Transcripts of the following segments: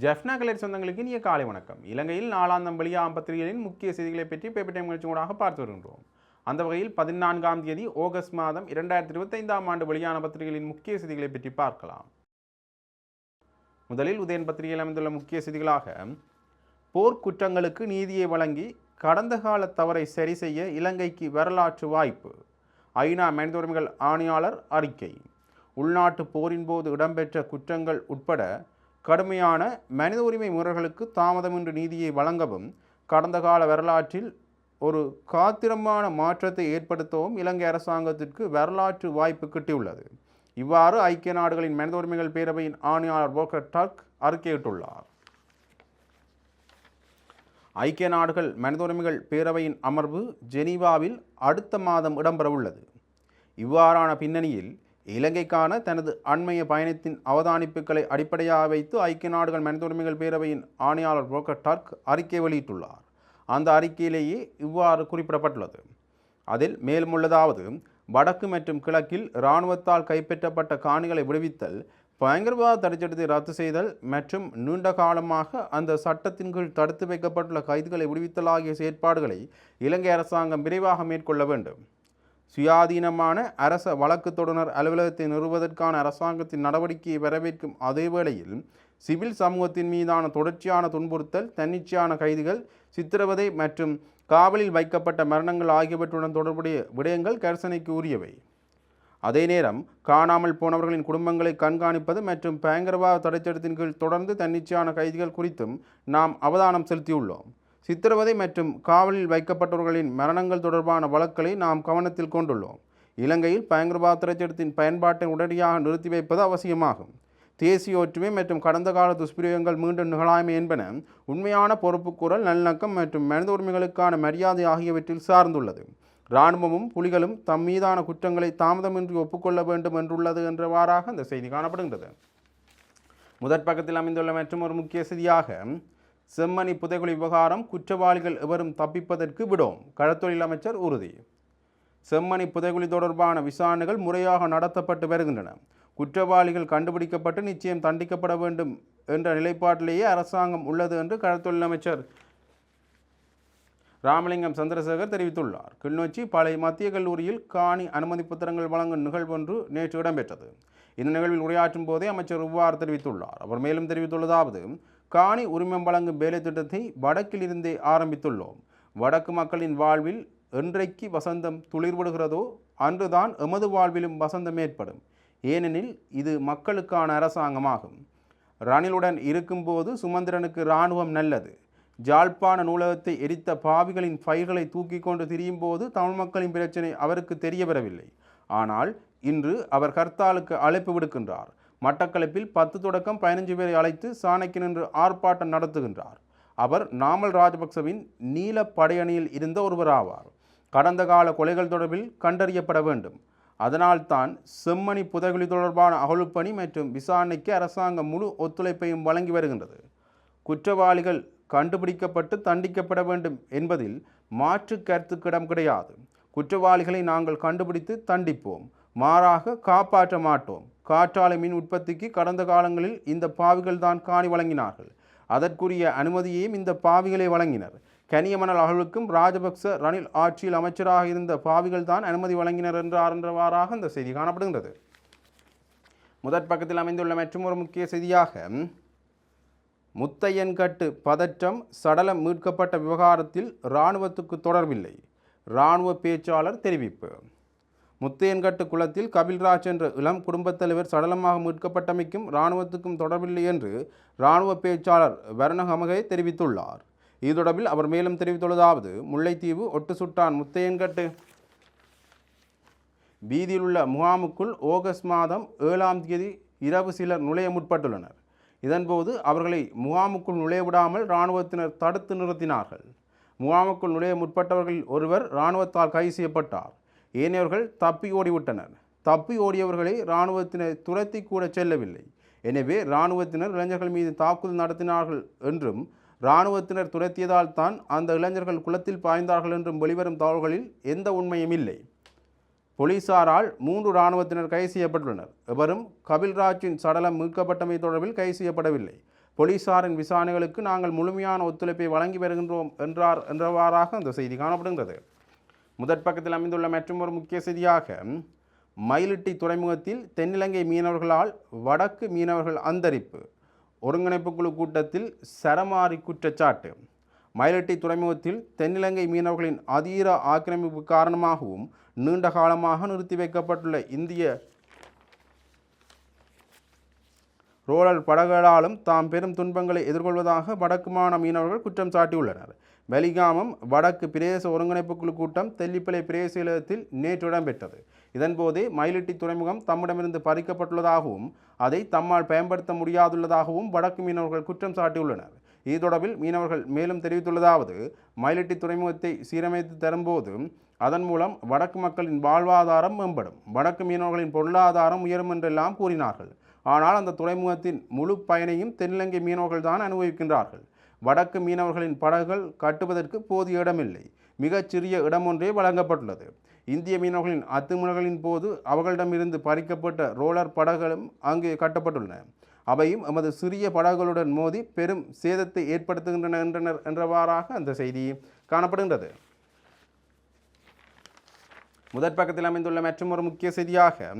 Jaffna colour சொந்தங்களுக்கு இனிய காலை வணக்கம். இலங்கையில் நாலாம் வெளியாகும் பத்திரிகைகளின் முக்கிய செய்திகளை பற்றி பேப்பர் டைம் பார்த்து வருகின்றோம். அந்த வகையில் பதினான்காம் தேதி ஆகஸ்ட் மாதம் இரண்டாயிரத்தி இருபத்தைந்தாம் ஆண்டு வெளியான பத்திரிகைகளின் முக்கிய செய்திகளை பற்றி பார்க்கலாம். முதலில் உதயன் பத்திரிகையில் அமைந்துள்ள முக்கிய செய்திகளாக போர்க்குற்றங்களுக்கு நீதியை வழங்கி கடந்த கால தவறை சரி செய்ய இலங்கைக்கு வரலாற்று வாய்ப்பு. ஐநா மனித உரிமைகள் ஆணையாளர் அறிக்கை. உள்நாட்டு போரின் போது இடம்பெற்ற குற்றங்கள் உட்பட கடுமையான மனித உரிமை முறைகளுக்கு தாமதமின்றி நீதியை வழங்கவும் கடந்த கால வரலாற்றில் ஒரு காத்திரமான மாற்றத்தை ஏற்படுத்தவும் இலங்கை அரசாங்கத்திற்கு வரலாற்று வாய்ப்பு கிட்டியுள்ளது. இவ்வாறு ஐக்கிய நாடுகளின் மனித உரிமைகள் பேரவையின் ஆணையாளர் போக்கர் டர்க் அறிக்கையிட்டுள்ளார். ஐக்கிய நாடுகள் மனித உரிமைகள் பேரவையின் அமர்வு ஜெனீவாவில் அடுத்த மாதம் இடம்பெறவுள்ளது. இவ்வாறான பின்னணியில் இலங்கைக்கான தனது அண்மைய பயணத்தின் அவதானிப்புகளை அடிப்படையாக வைத்து ஐக்கிய நாடுகள் மனித உரிமைகள் பேரவையின் ஆணையாளர் புரோக்கர் டர்க் அறிக்கை வெளியிட்டுள்ளார். அந்த அறிக்கையிலேயே இவ்வாறு குறிப்பிடப்பட்டுள்ளது. அதில் மேலும் உள்ளதாவது வடக்கு மற்றும் கிழக்கில் இராணுவத்தால் கைப்பற்றப்பட்ட காணிகளை விடுவித்தல் பயங்கரவாத தடைச்சட்டத்தை ரத்து செய்தல் மற்றும் நீண்ட காலமாக அந்த சட்டத்தின் கீழ் தடுத்து வைக்கப்பட்டுள்ள கைதுகளை விடுவித்தல் ஆகிய செயற்பாடுகளை இலங்கை அரசாங்கம் விரைவாக மேற்கொள்ள வேண்டும். சுயாதீனமான அரச வழக்கு தொடுனர் அலுவலகத்தை நிறுவுவதற்கான அரசாங்கத்தின் நடவடிக்கையை வரவேற்கும் அதே வேளையில் சிவில் சமூகத்தின் மீதான தொடர்ச்சியான துன்புறுத்தல் தன்னிச்சையான கைதுகள் சித்திரவதை மற்றும் காவலில் வைக்கப்பட்ட மரணங்கள் ஆகியவற்றுடன் தொடர்புடைய விடயங்கள் கரிசனைக்கு உரியவை. அதே நேரம் காணாமல் போனவர்களின் குடும்பங்களை கண்காணிப்பது மற்றும் பயங்கரவாத தடைச்சட்டத்தின் கீழ் தொடர்ந்து தன்னிச்சையான கைதிகள் குறித்தும் நாம் அவதானம் செலுத்தியுள்ளோம். சித்திரவதை மற்றும் காவலில் வைக்கப்பட்டவர்களின் மரணங்கள் தொடர்பான வழக்குகளை நாம் கவனத்தில் கொண்டுள்ளோம். இலங்கையில் பயங்கரவாத தடைச்சட்டத்தின் பயன்பாட்டை உடனடியாக நிறுத்தி வைப்பது அவசியமாகும். தேசிய ஒற்றுமை மற்றும் கடந்த கால துஷ்பிரயோகங்கள் மீண்டும் நிகழாமை என்பன உண்மையான பொறுப்புக்கூறல் நல்லிணக்கம் மற்றும் மனித உரிமைகளுக்கான மரியாதை ஆகியவற்றில் சார்ந்துள்ளது. இராணுவமும் புலிகளும் தம் மீதான குற்றங்களை தாமதமின்றி ஒப்புக்கொள்ள வேண்டும் என்றுள்ளது என்றவாறாக அந்த செய்தி காணப்படுகின்றது. முதற் பக்கத்தில் அமைந்துள்ள மற்றும் ஒரு முக்கிய செய்தியாக செம்மணி புதைகுழி விவகாரம் குற்றவாளிகள் எவரும் தப்பிப்பதற்கு விடும். கடத்தொழில் அமைச்சர் உறுதி. செம்மணி புதைகுழி தொடர்பான விசாரணைகள் முறையாக நடத்தப்பட்டு வருகின்றன. குற்றவாளிகள் கண்டுபிடிக்கப்பட்டு நிச்சயம் தண்டிக்கப்பட வேண்டும் என்ற நிலைப்பாட்டிலேயே அரசாங்கம் உள்ளது என்று கடத்தொழில் அமைச்சர் ராமலிங்கம் சந்திரசேகர் தெரிவித்துள்ளார். கிளிநொச்சி பழைய மத்திய கல்லூரியில் காணி அனுமதி பத்திரங்கள் வழங்கும் நிகழ்வொன்று நேற்று இடம்பெற்றது. இந்த நிகழ்வில் உரையாற்றும் போதே அமைச்சர் இவ்வாறு தெரிவித்துள்ளார். அவர் மேலும் தெரிவித்துள்ளதாவது காணி உரிமம் வழங்கும் வேலை திட்டத்தை வடக்கில் இருந்தே ஆரம்பித்துள்ளோம். வடக்கு மக்களின் வாழ்வில் என்றைக்கு வசந்தம் துளிர்விடுகிறதோ அன்றுதான் எமது வாழ்விலும் வசந்தம் ஏற்படும். ஏனெனில் இது மக்களுக்கான அரசாங்கமாகும். ரணிலுடன் இருக்கும்போது சுமந்திரனுக்கு இராணுவம் நல்லது. ஜாழ்ப்பாண நூலகத்தை எரித்த பாவிகளின் ஃபைல்களை தூக்கி கொண்டு திரியும் போது தமிழ் மக்களின் பிரச்சனை அவருக்கு தெரிய வரவில்லை ஆனால் இன்று அவர் ஹர்த்தாலுக்கு அழைப்பு விடுக்கின்றார். மட்டக்களப்பில் பத்து தொடக்கம் பதினஞ்சு பேரை அழைத்து சாணைக்கு நின்று ஆர்ப்பாட்டம் நடத்துகின்றார். அவர் நாமல் ராஜபக்சவின் நீல படையணியில் இருந்த ஒருவராவார். கடந்த கால கொலைகள் தொடர்பில் கண்டறியப்பட வேண்டும். அதனால்தான் செம்மணி புதைகுழி தொடர்பான அகழ்ப்பணி மற்றும் விசாரணைக்கு அரசாங்கம் முழு ஒத்துழைப்பையும் வழங்கி வருகின்றது. குற்றவாளிகள் கண்டுபிடிக்கப்பட்டு தண்டிக்கப்பட வேண்டும் என்பதில் மாற்று கருத்துக்கிடம் கிடையாது. குற்றவாளிகளை நாங்கள் கண்டுபிடித்து தண்டிப்போம். மாறாக காப்பாற்ற மாட்டோம். காற்றாலை மின் உற்பத்திக்கு கடந்த காலங்களில் இந்த பாவிகள் தான் காணி வழங்கினார்கள். அதற்குரிய அனுமதியையும் இந்த பாவிகளை வழங்கினர். கனியமணல் அகழ்வுக்கும் ராஜபக்ச ரணில் ஆட்சியில் அமைச்சராக இருந்த பாவிகள் தான் அனுமதி வழங்கினர் என்றார் என்றவாறாக இந்த செய்தி காணப்படுகின்றது. முதற் பக்கத்தில் அமைந்துள்ள மற்றும் ஒரு முக்கிய செய்தியாக முத்தையன்கட்டு பதற்றம் சடலம் மீட்கப்பட்ட விவகாரத்தில் இராணுவத்துக்கு தொடர்பில்லை. இராணுவ பேச்சாளர் தெரிவிப்பு. முத்தையன்கட்டு குளத்தில் கபில்ராஜ் என்ற இளம் குடும்பத் தலைவர் சடலமாக மீட்கப்பட்டமைக்கும் இராணுவத்துக்கும் தொடர்பில்லை என்று இராணுவ பேச்சாளர் வரணகமகை தெரிவித்துள்ளார். இது தொடர்பில் அவர் மேலும் தெரிவித்துள்ளதாவது முல்லைத்தீவு ஒட்டு சுட்டான் முத்தையன்கட்டு. வீதியில் உள்ள முகாமுக்குள் ஆகஸ்ட் மாதம் ஏழாம் தேதி இரவு சிலர் நுழைய முற்பட்டுள்ளனர். இதன்போது அவர்களை முகாமுக்குள் நுழைய விடாமல் இராணுவத்தினர் தடுத்து நிறுத்தினார்கள். முகாமுக்குள் நுழைய முற்பட்டவர்களில் ஒருவர் இராணுவத்தால் கைது செய்யப்பட்டார். ஏனையவர்கள் தப்பி ஓடிவிட்டனர். தப்பி ஓடியவர்களை இராணுவத்தினர் துரத்தி கூட செல்லவில்லை. எனவே இராணுவத்தினர் இளைஞர்கள் மீது தாக்குதல் நடத்தினார்கள் என்றும் இராணுவத்தினர் துரத்தியதால் தான் அந்த இளைஞர்கள் குளத்தில் பாய்ந்தார்கள் என்றும் வெளிவரும் தகவல்களில் எந்த உண்மையும் இல்லை. போலீசாரால் மூன்று இராணுவத்தினர் கைது செய்யப்பட்டுள்ளனர். எவரும் கபில்ராஜின் சடலம் மீட்கப்பட்டமை தொடர்பில் கைது செய்யப்படவில்லை. போலீசாரின் விசாரணைகளுக்கு நாங்கள் முழுமையான ஒத்துழைப்பை வழங்கி வருகின்றோம் என்றார் என்றவாறாக அந்த செய்தி காணப்படுகின்றது. முதற் பக்கத்தில் அமைந்துள்ள மற்றொரு முக்கிய செய்தியாக மயிலிட்டி துறைமுகத்தில் தென்னிலங்கை மீனவர்களால் வடக்கு மீனவர்கள் அந்தரிப்பு ஒருங்கிணைப்பு குழு கூட்டத்தில் சரமாரி குற்றச்சாட்டு. மயிலட்டி துறைமுகத்தில் தென்னிலங்கை மீனவர்களின் அதீர ஆக்கிரமிப்பு காரணமாகவும் நீண்ட காலமாக நிறுத்தி வைக்கப்பட்டுள்ள இந்திய ரோலர் படகுகளாலும் தாம் பெரும் துன்பங்களை எதிர்கொள்வதாக வடக்கு மாநில மீனவர்கள் குற்றம் சாட்டியுள்ளனர். வெலிகாமம் வடக்கு பிரதேச ஒருங்கிணைப்பு குழு கூட்டம் தெல்லிப்பளை பிரதேச இல்லத்தில் நேற்று இடம்பெற்றது. இதன்போதே மயிலிட்டி துறைமுகம் தம்மிடமிருந்து பறிக்கப்பட்டுள்ளதாகவும் அதை தம்மால் பயன்படுத்த முடியாதுள்ளதாகவும் வடக்கு மீனவர்கள் குற்றம் சாட்டியுள்ளனர். இது தொடர்பில் மீனவர்கள் மேலும் தெரிவித்துள்ளதாவது மயிலிட்டி துறைமுகத்தை சீரமைத்து தரும்போது அதன் மூலம் வடக்கு மக்களின் வாழ்வாதாரம் மேம்படும் வடக்கு மீனவர்களின் பொருளாதாரம் உயரும் என்றெல்லாம் கூறினார்கள். ஆனால் அந்த துறைமுகத்தின் முழு பயனையும் தென்னிலங்கை மீனவர்கள் தான் அனுபவிக்கின்றார்கள். வடக்கு மீனவர்களின் படகுகள் கட்டுவதற்கு போதிய இடமில்லை. மிகச்சிறிய இடம் ஒன்றே வழங்கப்பட்டுள்ளது. இந்திய மீனவர்களின் அத்துமுறைகளின் போது அவர்களிடமிருந்து பறிக்கப்பட்ட ரோலர் படகுகளும் அங்கே கட்டப்பட்டுள்ளன. அவையும் எமது சிறிய படகுகளுடன் மோதி பெரும் சேதத்தை ஏற்படுத்துகின்றன என்றனர் என்றவாறாக அந்த செய்தி காணப்படுகின்றது. முதற் பக்கத்தில் அமைந்துள்ள மற்றொரு முக்கிய செய்தியாக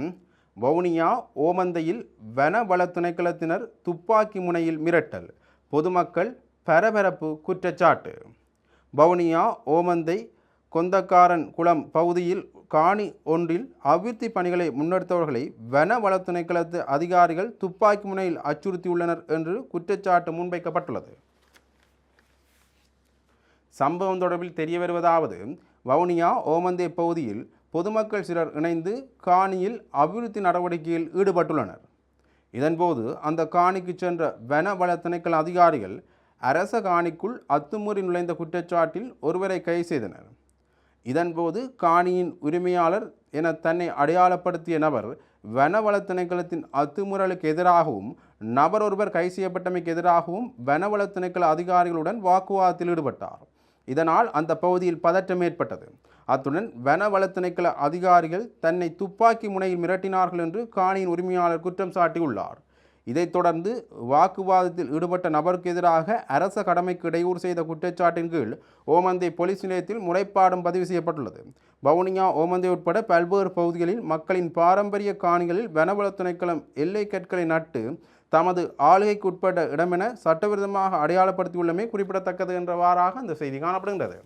வவுனியா ஓமந்தையில் வன வள திணைக்களத்தினர் துப்பாக்கி முனையில் மிரட்டல். பொதுமக்கள் பரபரப்பு குற்றச்சாட்டு. வவுனியா ஓமந்தை கொந்தக்காரன் குளம் பகுதியில் காணி ஒன்றில் அபிவிருத்தி பணிகளை முன்னெடுத்தவர்களை வன திணைக்களத்து அதிகாரிகள் துப்பாக்கி முனையில் அச்சுறுத்தியுள்ளனர் என்று குற்றச்சாட்டு முன்வைக்கப்பட்டுள்ளது. சம்பவம் தொடர்பில் தெரிய வருவதாவது வவுனியா ஓமந்தே பகுதியில் பொதுமக்கள் சிலர் இணைந்து காணியில் அபிவிருத்தி நடவடிக்கையில் ஈடுபட்டுள்ளனர். இதன்போது அந்த காணிக்கு சென்ற வன வள திணைக்கள அதிகாரிகள் அரச காணிக்குள் அத்துமீறி நுழைந்த குற்றச்சாட்டில் ஒருவரை கைது செய்தனர். இதன்போது காணியின் உரிமையாளர் என தன்னை அடையாளப்படுத்திய நபர் வனவள திணைக்களத்தின் அத்துமுறலுக்கு எதிராகவும் நபர் ஒருவர் கை செய்யப்பட்டமைக்கு எதிராகவும் வனவள திணைக்கள அதிகாரிகளுடன் வாக்குவாதத்தில் ஈடுபட்டார். இதனால் அந்த பகுதியில் பதற்றம் ஏற்பட்டது. அத்துடன் வனவள திணைக்கள அதிகாரிகள் தன்னை துப்பாக்கி முனையில் மிரட்டினார்கள் என்று காணியின் உரிமையாளர் குற்றம் சாட்டியுள்ளார். இதைத் தொடர்ந்து வாக்குவாதத்தில் ஈடுபட்ட நபருக்கு எதிராக அரச கடமைக்கு இடையூறு செய்த குற்றச்சாட்டின் கீழ் ஓமந்தை போலீஸ் நிலையத்தில் முறைப்பாடும் பதிவு செய்யப்பட்டுள்ளது. வவுனியா ஓமந்தை உட்பட பல்வேறு பகுதிகளில் மக்களின் பாரம்பரிய காணிகளில் வனவள துணைக்களம் எல்லை கற்களை நட்டு தமது ஆளுகைக்கு உட்பட்ட இடமென சட்டவிரோதமாக அடையாளப்படுத்தியுள்ளமை குறிப்பிடத்தக்கது என்றவாறாக அந்த செய்தி காணப்படுகின்றது.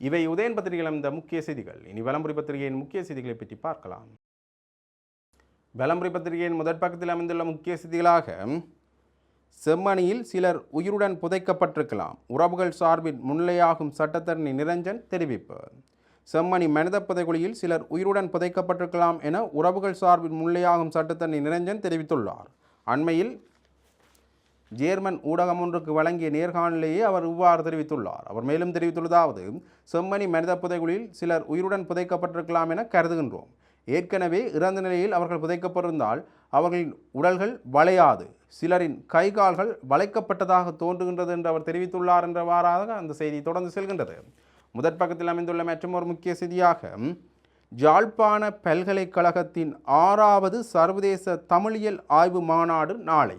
இவை உதயன் பத்திரிகையில் இந்த முக்கிய செய்திகள். இனி வலம்புரி பத்திரிகையின் முக்கிய செய்திகளை பற்றி பார்க்கலாம். விளம்பரி பத்திரிகையின் முதற் பக்கத்தில் அமைந்துள்ள முக்கிய செய்திகளாக செம்மணியில் சிலர் உயிருடன் புதைக்கப்பட்டிருக்கலாம். உறவுகள் சார்பில் முன்னிலையாகும் சட்டத்தரணி நிரஞ்சன் தெரிவிப்பு. செம்மணி மனித புதைக்குழியில் சிலர் உயிருடன் புதைக்கப்பட்டிருக்கலாம் என உறவுகள் சார்பில் முன்னிலையாகும் சட்டத்தரணி நிரஞ்சன் தெரிவித்துள்ளார். அண்மையில் ஜேர்மன் ஊடகம் ஒன்றுக்கு வழங்கிய நேர்காணலேயே அவர் இவ்வாறு தெரிவித்துள்ளார். அவர் மேலும் தெரிவித்துள்ளதாவது செம்மணி மனித புதைக்குழியில் சிலர் உயிருடன் புதைக்கப்பட்டிருக்கலாம் என கருதுகின்றோம். ஏற்கனவே இறந்த நிலையில் அவர்கள் புதைக்கப்பட்டிருந்தால் அவர்களின் உடல்கள் வளையாது. சிலரின் கை கால்கள் வளைக்கப்பட்டதாக தோன்றுகின்றது என்று அவர் தெரிவித்துள்ளார் என்றவாறாக அந்த செய்தி தொடர்ந்து செல்கின்றது. முதற் பக்கத்தில் அமைந்துள்ள மற்றும் ஒரு முக்கிய செய்தியாக ஜாழ்ப்பாண பல்கலைக்கழகத்தின் ஆறாவது சர்வதேச தமிழியல் ஆய்வு மாநாடு நாளை.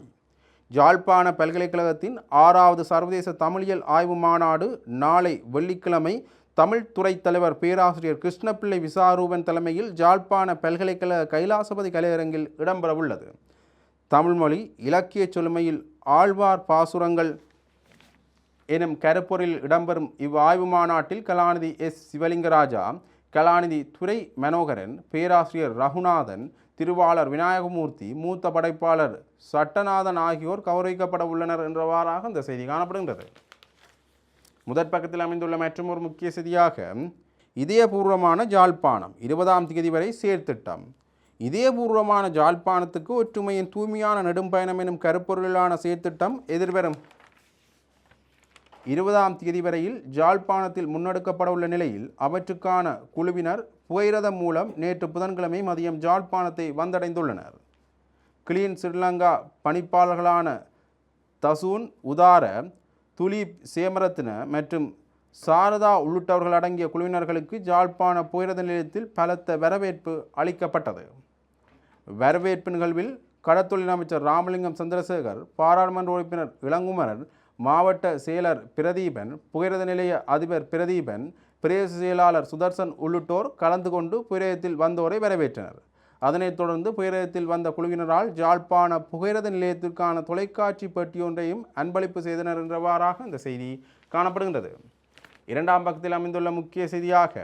ஜாழ்ப்பாண பல்கலைக்கழகத்தின் ஆறாவது சர்வதேச தமிழியல் ஆய்வு மாநாடு நாளை வெள்ளிக்கிழமை தமிழ் துறை தலைவர் பேராசிரியர் கிருஷ்ணபிள்ளை விசாரூபன் தலைமையில் ஜாழ்ப்பாண பல்கலைக்கழக கைலாசபதி கலையரங்கில் இடம்பெறவுள்ளது. தமிழ்மொழி இலக்கிய சொல்மையில் ஆழ்வார் பாசுரங்கள் எனும் கருப்பொருளில் இடம்பெறும் இவ்வாய்வு மாநாட்டில் கலாநிதி எஸ். சிவலிங்கராஜா கலாநிதி துரை மனோகரன் பேராசிரியர் ரகுநாதன் திருவாளர் விநாயகமூர்த்தி மூத்த படைப்பாளர் சட்டநாதன் ஆகியோர் கௌரவிக்கப்பட உள்ளனர் என்றவாறாக இந்த செய்தி காணப்படுகின்றது. முதற் பக்கத்தில் அமைந்துள்ள மற்றும் ஒரு முக்கிய செய்தியாக இதயபூர்வமான ஜாழ்ப்பாணம் இருபதாம் தேதி வரை சேர்த்திட்டம். இதயபூர்வமான ஜாழ்ப்பாணத்துக்கு ஒற்றுமையின் தூய்மையான நெடும்பயணம் எனும் கருப்பொருளான சேர்த்திட்டம் எதிர்வரும் இருபதாம் தேதி வரையில் ஜாழ்ப்பாணத்தில் முன்னெடுக்கப்பட உள்ள நிலையில் அவற்றுக்கான குழுவினர் புகைரதம் மூலம் நேற்று புதன்கிழமை மதியம் ஜாழ்ப்பாணத்தை வந்தடைந்துள்ளனர். கிளீன் ஸ்ரீலங்கா பணிப்பாளர்களான தசூன் உதார துலீப் சேமரத்ன மற்றும் சாரதா உள்ளிட்டவர்கள் அடங்கிய குழுவினர்களுக்கு ஜாழ்ப்பாண புயரத நிலையத்தில் பலத்த வரவேற்பு அளிக்கப்பட்டது. வரவேற்பு நிகழ்வில் கடத்தொழில் அமைச்சர் ராமலிங்கம் சந்திரசேகர் பாராளுமன்ற உறுப்பினர் இளங்குமரன் மாவட்ட செயலர் பிரதீபன் புகையிரத நிலைய அதிபர் பிரதீபன் பிரதேச செயலாளர் சுதர்சன் உள்ளிட்டோர் கலந்து கொண்டு புயரத்தில் வந்தோரை வரவேற்றனர். அதனைத் தொடர்ந்து புகையிரதத்தில் வந்த குழுவினரால் ஜாழ்ப்பாண புகையிரத நிலையத்திற்கான தொலைக்காட்சி பெட்டியொன்றையும் அன்பளிப்பு செய்தனர் என்றவாறாக இந்த செய்தி காணப்படுகின்றது. இரண்டாம் பக்கத்தில் அமைந்துள்ள முக்கிய செய்தியாக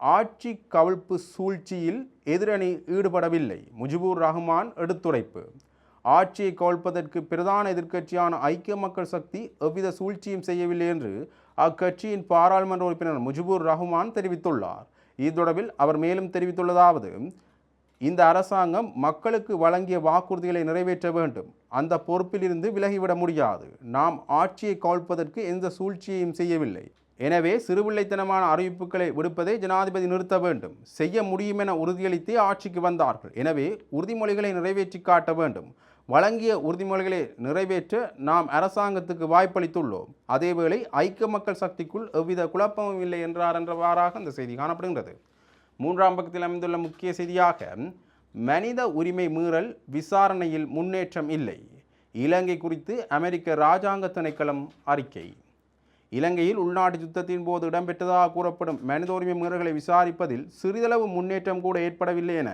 ஆட்சி கவிழ்ப்பு சூழ்ச்சியில் எதிரணி ஈடுபடவில்லை முஜிபுர் ரஹ்மான் எடுத்துரைப்பு. ஆட்சியை கவிழ்ப்பதற்கு பிரதான எதிர்க்கட்சியான ஐக்கிய மக்கள் சக்தி எவ்வித சூழ்ச்சியும் செய்யவில்லை என்று அக்கட்சியின் பாராளுமன்ற உறுப்பினர் முஜிபுர் ரஹ்மான் தெரிவித்துள்ளார். இது தொடர்பில் அவர் மேலும் தெரிவித்துள்ளதாவது இந்த அரசாங்கம் மக்களுக்கு வழங்கிய வாக்குறுதிகளை நிறைவேற்ற வேண்டும். அந்த பொறுப்பிலிருந்து விலகிவிட முடியாது. நாம் ஆட்சியை கவிழ்ப்பதற்கு எந்த சூழ்ச்சியையும் செய்யவில்லை. எனவே சிறுபிள்ளைத்தனமான அறிவிப்புகளை விடுப்பதை ஜனாதிபதி நிறுத்த வேண்டும். செய்ய முடியும் என உறுதியளித்தே ஆட்சிக்கு வந்தார்கள். எனவே உறுதிமொழிகளை நிறைவேற்றி காட்ட வேண்டும். வழங்கிய உறுதிமொழிகளை நிறைவேற்ற நாம் அரசாங்கத்துக்கு வாய்ப்பளித்துள்ளோம். அதேவேளை ஐக்கிய மக்கள் சக்திக்குள் எவ்வித குழப்பமும் இல்லை என்றார் என்றவாறாக அந்த செய்தி காணப்படுகின்றது. மூன்றாம் பக்கத்தில் அமைந்துள்ள முக்கிய செய்தியாக மனித உரிமை மீறல் விசாரணையில் முன்னேற்றம் இல்லை. இலங்கை குறித்து அமெரிக்க இராஜாங்க திணைக்களம் அறிக்கை. இலங்கையில் உள்நாட்டு யுத்தத்தின் போது இடம்பெற்றதாக கூறப்படும் மனித உரிமை மீறல்களை விசாரிப்பதில் சிறிதளவு முன்னேற்றம் கூட ஏற்படவில்லை என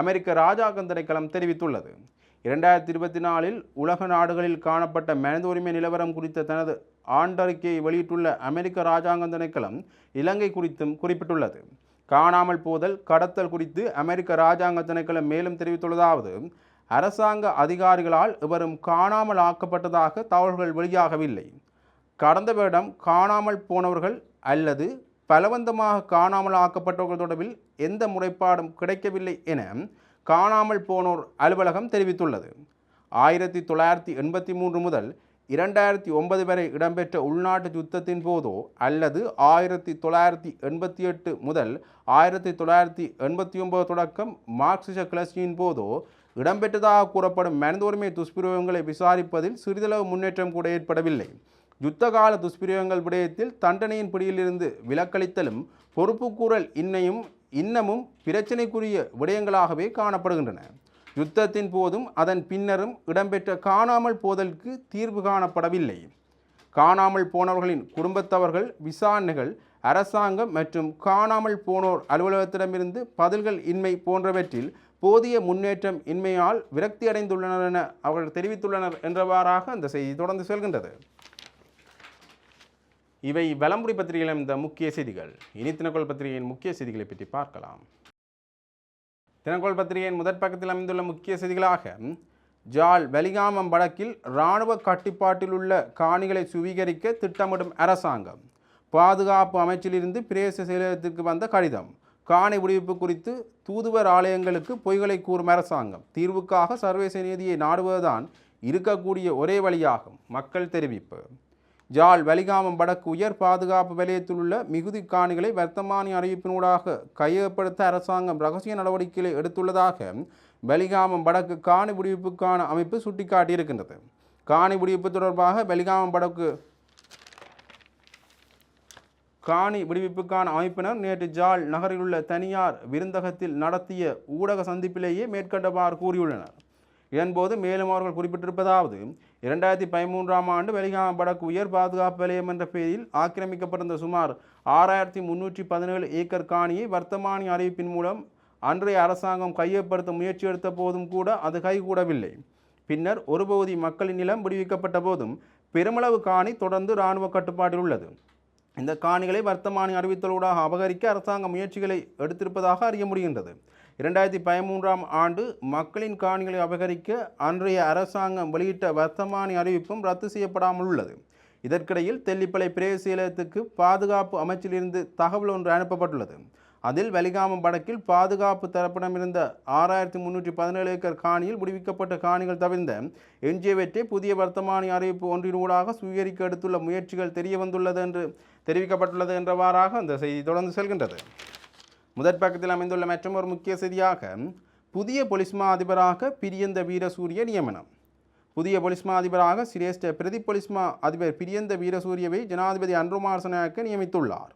அமெரிக்க இராஜாங்க திணைக்களம் தெரிவித்துள்ளது. இரண்டாயிரத்தி இருபத்தி நாலில் உலக நாடுகளில் காணப்பட்ட மனித உரிமை நிலவரம் குறித்த தனது ஆண்டறிக்கையை வெளியிட்டுள்ள அமெரிக்க இராஜாங்க திணைக்களம் இலங்கை குறித்தும் குறிப்பிட்டுள்ளது. காணாமல் போதல் கடத்தல் குறித்து அமெரிக்க இராஜாங்க திணைக்களம் மேலும் தெரிவித்துள்ளதாவது அரசாங்க அதிகாரிகளால் இவரும் காணாமல் ஆக்கப்பட்டதாக தகவல்கள் வெளியாகவில்லை. கடந்த வருடம் காணாமல் போனவர்கள் அல்லது பலவந்தமாக காணாமல் ஆக்கப்பட்டவர்கள் தொடர்பில் எந்த முறைப்பாடும் கிடைக்கவில்லை என காணாமல் போனோர் அலுவலகம் தெரிவித்துள்ளது. ஆயிரத்தி தொள்ளாயிரத்தி எண்பத்தி மூன்று முதல் இரண்டாயிரத்தி ஒன்பது வரை இடம்பெற்ற உள்நாட்டு யுத்தத்தின் போதோ அல்லது ஆயிரத்தி தொள்ளாயிரத்தி எண்பத்தி எட்டு முதல் ஆயிரத்தி தொள்ளாயிரத்தி எண்பத்தி ஒன்பது தொடக்கம் மார்க்சிச கிளர்ச்சியின் போதோ இடம்பெற்றதாக கூறப்படும் மனித உரிமை துஷ்பிரயோகங்களை விசாரிப்பதில் சிறிதளவு முன்னேற்றம் கூட ஏற்படவில்லை. யுத்தகால துஷ்பிரயோகங்கள் விடயத்தில் தண்டனையின் பிடியிலிருந்து விலக்களித்தலும் பொறுப்புக்கூறல் இன்னையும் இன்னமும் பிரச்சினைக்குரிய விடயங்களாகவே காணப்படுகின்றன. யுத்தத்தின் போதும் அதன் பின்னரும் இடம்பெற்ற காணாமல் போதலுக்கு தீர்வு காணப்படவில்லை. காணாமல் போனவர்களின் குடும்பத்தவர்கள் விசாரணைகள் அரசாங்கம் மற்றும் காணாமல் போனோர் அலுவலகத்திடமிருந்து பதில்கள் இன்மை போன்றவற்றில் போதிய முன்னேற்றம் இன்மையால் விரக்தி அடைந்துள்ளனர் என அவர்கள் தெரிவித்துள்ளனர் என்றவாறாக அந்த செய்தி தொடர்ந்து செல்கின்றது. இவை வலம்புரி பத்திரிகையில் இந்த முக்கிய செய்திகள். இனி பத்திரிகையின் முக்கிய செய்திகளை பற்றி பார்க்கலாம். தினக்கோள் பத்திரிகையின் முதற் பக்கத்தில் அமைந்துள்ள முக்கிய செய்திகளாக ஜால் வலிகாமம் வழக்கில் இராணுவ கட்டுப்பாட்டில் உள்ள காணிகளை சுவீகரிக்க திட்டமிடும் அரசாங்கம் பாதுகாப்பு அமைச்சிலிருந்து பிரேச செயலகத்திற்கு வந்த கடிதம் காணி விடுவிப்பு குறித்து தூதுவர் ஆலயங்களுக்கு பொய்களை கூறும் அரசாங்கம் தீர்வுக்காக சர்வதேச நீதியை நாடுவதுதான் இருக்கக்கூடிய ஒரே வழியாகும் மக்கள் தெரிவிப்பு. ஜாழ் வலிகாமம் வடக்கு உயர் பாதுகாப்பு வலயத்தில் உள்ள மிகுதி காணிகளை வர்த்தமானி அறிவிப்பினூடாக கையகப்படுத்த அரசாங்கம் ரகசிய நடவடிக்கைகளை எடுத்துள்ளதாக வலிகாமம் வடக்கு காணி விடுவிப்புக்கான அமைப்பு சுட்டிக்காட்டியிருக்கின்றது. காணி விடுவிப்பு தொடர்பாக வலிகாமம் வடக்கு காணி விடுவிப்புக்கான அமைப்பினர் நேற்று ஜாழ் நகரில் உள்ள தனியார் விருந்தகத்தில் நடத்திய ஊடக சந்திப்பிலேயே மேற்கண்டவாறு கூறியுள்ளனர். இதன்போது மேலும் அவர்கள் குறிப்பிட்டிருப்பதாவது இரண்டாயிரத்தி பதிமூன்றாம் ஆண்டு வெளிகாம வடக்கு உயர் பாதுகாப்பு வலயம் என்ற பெயரில் ஆக்கிரமிக்கப்பட்டிருந்த சுமார் ஆறாயிரத்தி முன்னூற்றி பதினேழு ஏக்கர் காணியை வர்த்தமானி அறிவிப்பின் மூலம் அன்றைய அரசாங்கம் கையப்படுத்த முயற்சி எடுத்த போதும் கூட அது கைகூடவில்லை. பின்னர் ஒரு பகுதி மக்களின் நிலம் விடுவிக்கப்பட்ட போதும் பெருமளவு காணி தொடர்ந்து இராணுவ கட்டுப்பாட்டில் உள்ளது. இந்த காணிகளை வர்த்தமானி அறிவித்தலூடாக அபகரிக்க அரசாங்க முயற்சிகளை எடுத்திருப்பதாக அறிய முடிகின்றது. இரண்டாயிரத்தி பதிமூன்றாம் ஆண்டு மக்களின் காணிகளை அபகரிக்க அன்றைய அரசாங்கம் வெளியிட்ட வர்த்தமானி அறிவிப்பும் ரத்து செய்யப்படாமல் உள்ளது. இதற்கிடையில் தெல்லிப்பளை பிரேசியலத்துக்கு பாதுகாப்பு அமைச்சிலிருந்து தகவல் ஒன்று அனுப்பப்பட்டுள்ளது. அதில் வலிகாமம் வடக்கில் பாதுகாப்பு தரப்பிடமிருந்த ஆறாயிரத்தி முன்னூற்றி பதினேழு ஏக்கர் காணியில் விடுவிக்கப்பட்ட காணிகள் தவிர்ந்த எஞ்சியவற்றை புதிய வர்த்தமானி அறிவிப்பு ஒன்றின் ஊடாக சுவீகரிக்க எடுத்துள்ள முயற்சிகள் தெரிய வந்துள்ளது என்று தெரிவிக்கப்பட்டுள்ளது என்றவாறாக அந்த செய்தி தொடர்ந்து செல்கின்றது. முதற் பக்கத்தில் அமைந்துள்ள மற்றும் ஒரு முக்கிய செய்தியாக புதிய பொலிஸ்மா அதிபராக பிரியந்த வீரசூரிய நியமனம். புதிய பொலிஸ்மா அதிபராக சிரேஷ்ட பிரதி பொலிஸ்மா அதிபர் பிரியந்த வீரசூரியவை ஜனாதிபதி அன்ருமார் சனாக்க நியமித்துள்ளார்.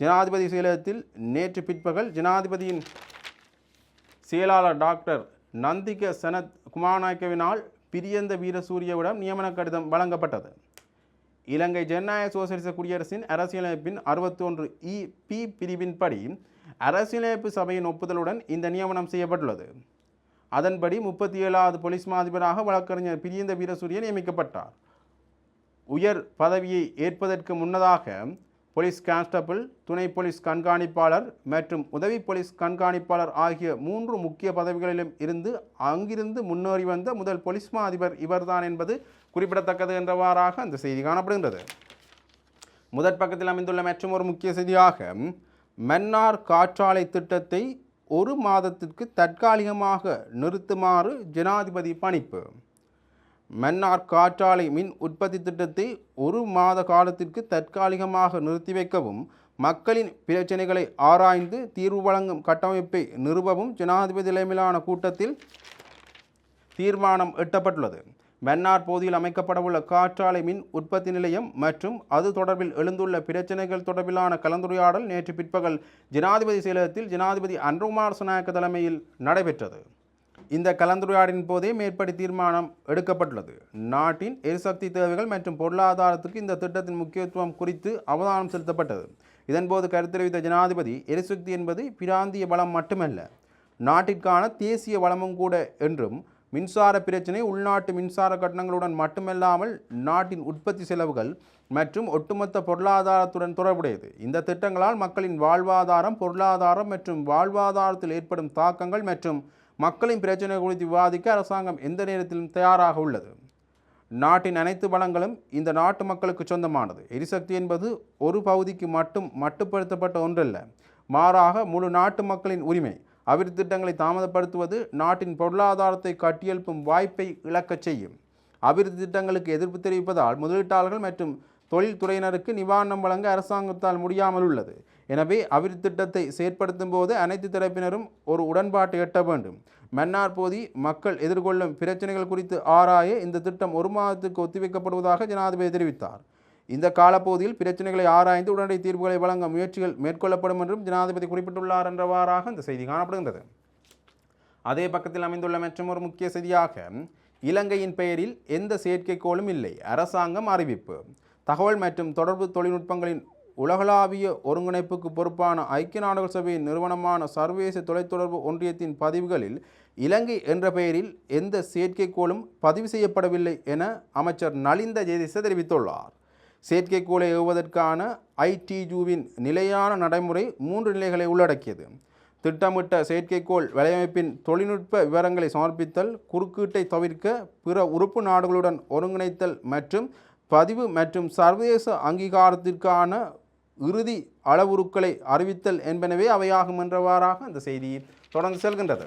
ஜனாதிபதி செயலகத்தில் நேற்று பிற்பகல் ஜனாதிபதியின் செயலாளர் டாக்டர் நந்திக சனத் குமாரநாயக்கவினால் பிரியந்த வீரசூரியவிடம் நியமன கடிதம் வழங்கப்பட்டது. இலங்கை ஜனநாயக சோசலிச குடியரசின் அரசியலமைப்பின் அறுபத்தொன்று இ பி பிரிவின்படி அரசியலமைப்பு சபையின் ஒப்புதலுடன் இந்த நியமனம் செய்யப்பட்டுள்ளது. அதன்படி முப்பத்தி ஏழாவது போலீஸ் மாதிபராக வழக்கறிஞர் பிரியந்த வீரசூரிய நியமிக்கப்பட்டார். உயர் பதவியை ஏற்பதற்கு முன்னதாக போலீஸ் கான்ஸ்டபிள் துணை போலீஸ் கண்காணிப்பாளர் மற்றும் உதவி போலீஸ் கண்காணிப்பாளர் ஆகிய மூன்று முக்கிய பதவிகளிலும் இருந்து அங்கிருந்து முன்னேறி வந்த முதல் போலீஸ் மா அதிபர் இவர்தான் என்பது குறிப்பிடத்தக்கது என்றவாறாக அந்த செய்தி காணப்படுகின்றது. முதற் பக்கத்தில் அமைந்துள்ள மற்றும் ஒரு முக்கிய செய்தியாக மன்னார் காற்றாலை திட்டத்தை ஒரு மாதத்திற்கு தற்காலிகமாக நிறுத்துமாறு ஜனாதிபதி பணிப்பு. மன்னார் காற்றாலை மின் உற்பத்தி திட்டத்தை ஒரு மாத காலத்திற்கு தற்காலிகமாக நிறுத்தி வைக்கவும் மக்களின் பிரச்சனைகளை ஆராய்ந்து தீர்வு வழங்கும் கட்டமைப்பை நிறுவவும் ஜனாதிபதி தலைமையிலான கூட்டத்தில் தீர்மானம் எட்டப்பட்டுள்ளது. மன்னார் பகுதியில் அமைக்கப்படவுள்ள காற்றாலை மின் உற்பத்தி நிலையம் மற்றும் அது தொடர்பில் எழுந்துள்ள பிரச்சனைகள் தொடர்பிலான கலந்துரையாடல் நேற்று பிற்பகல் ஜனாதிபதி செயலகத்தில் ஜனாதிபதி அன்ருமார் சுனாயக்க தலைமையில் நடைபெற்றது. இந்த கலந்துரையாடலின் போதே மேற்படி தீர்மானம் எடுக்கப்பட்டுள்ளது. நாட்டின் எரிசக்தி தேவைகள் மற்றும் பொருளாதாரத்துக்கு இந்த திட்டத்தின் முக்கியத்துவம் குறித்து அவதானம் செலுத்தப்பட்டது. இதன்போது கருத்தறிவித்த ஜனாதிபதி எரிசக்தி என்பது பிராந்திய வளம் மட்டுமல்ல நாட்டிற்கான தேசிய வளமும் கூட என்றும் மின்சார பிரச்சினை உள்நாட்டு மின்சார கட்டணங்களுடன் மட்டுமல்லாமல் நாட்டின் உற்பத்தி செலவுகள் மற்றும் ஒட்டுமொத்த பொருளாதாரத்துடன் தொடர்புடையது. இந்த திட்டங்களால் மக்களின் வாழ்வாதாரம் பொருளாதாரம் மற்றும் வாழ்வாதாரத்தில் ஏற்படும் தாக்கங்கள் மற்றும் மக்களின் பிரச்சனை குறித்து விவாதிக்க அரசாங்கம் எந்த நேரத்திலும் தயாராக உள்ளது. நாட்டின் அனைத்து வளங்களும் இந்த நாட்டு மக்களுக்கு சொந்தமானது. எரிசக்தி என்பது ஒரு பகுதிக்கு மட்டும் மட்டுப்படுத்தப்பட்ட ஒன்றல்ல மாறாக முழு நாட்டு மக்களின் உரிமை. அபிவிருத்தி திட்டங்களை தாமதப்படுத்துவது நாட்டின் பொருளாதாரத்தை கட்டியெழுப்பும் வாய்ப்பை இழக்கச் செய்யும். அபிவிருத்தி திட்டங்களுக்கு எதிர்ப்பு தெரிவிப்பதால் முதலீட்டாளர்கள் மற்றும் தொழில்துறையினருக்கு நிவாரணம் வழங்க அரசாங்கத்தால் முடியாமல் உள்ளது. எனவே அபிவிருத்தி திட்டத்தை செயற்படுத்தும் போது அனைத்து தரப்பினரும் ஒரு உடன்பாட்டை எட்ட வேண்டும். மன்னார் போதி மக்கள் எதிர்கொள்ளும் பிரச்சனைகள் குறித்து ஆராய இந்த திட்டம் ஒரு மாதத்துக்கு ஒத்திவைக்கப்படுவதாக ஜனாதிபதி தெரிவித்தார். இந்த காலப்பகுதியில் பிரச்சனைகளை ஆராய்ந்து உடனடி தீர்வுகளை வழங்க முயற்சிகள் மேற்கொள்ளப்படும் என்றும் ஜனாதிபதி குறிப்பிட்டுள்ளார் என்றவாறாக இந்த செய்தி காணப்படுகின்றது. அதே பக்கத்தில் அமைந்துள்ள மற்றும் ஒரு முக்கிய செய்தியாக இலங்கையின் பெயரில் எந்த செயற்கைக்கோளும் இல்லை அரசாங்கம் அறிவிப்பு. தகவல் மற்றும் தொடர்பு தொழில்நுட்பங்களின் உலகளாவிய ஒருங்கிணைப்புக்கு பொறுப்பான ஐக்கிய நாடுகள் சபையின் நிறுவனமான சர்வதேச தொலைத்தொடர்பு ஒன்றியத்தின் பதிவுகளில் இலங்கை என்ற பெயரில் எந்த செயற்கைக்கோளும் பதிவு செய்யப்படவில்லை என அமைச்சர் நலிந்த ஜெயதிச தெரிவித்துள்ளார். செயற்கைக்கோளை ஏவுவதற்கான ஐடிஜூவின் நிலையான நடைமுறை மூன்று நிலைகளை உள்ளடக்கியது. திட்டமிட்ட செயற்கைக்கோள் வலையமைப்பின் தொழில்நுட்ப விவரங்களை சமர்ப்பித்தல் குறுக்கீட்டை தவிர்க்க பிற உறுப்பு நாடுகளுடன் ஒருங்கிணைத்தல் மற்றும் பதிவு மற்றும் சர்வதேச அங்கீகாரத்திற்கான இறுதி அளவுருக்களை அறிவித்தல் என்பனவே அவையாகும் என்றவாறாக அந்த செய்தி தொடர்ந்து செல்கின்றது.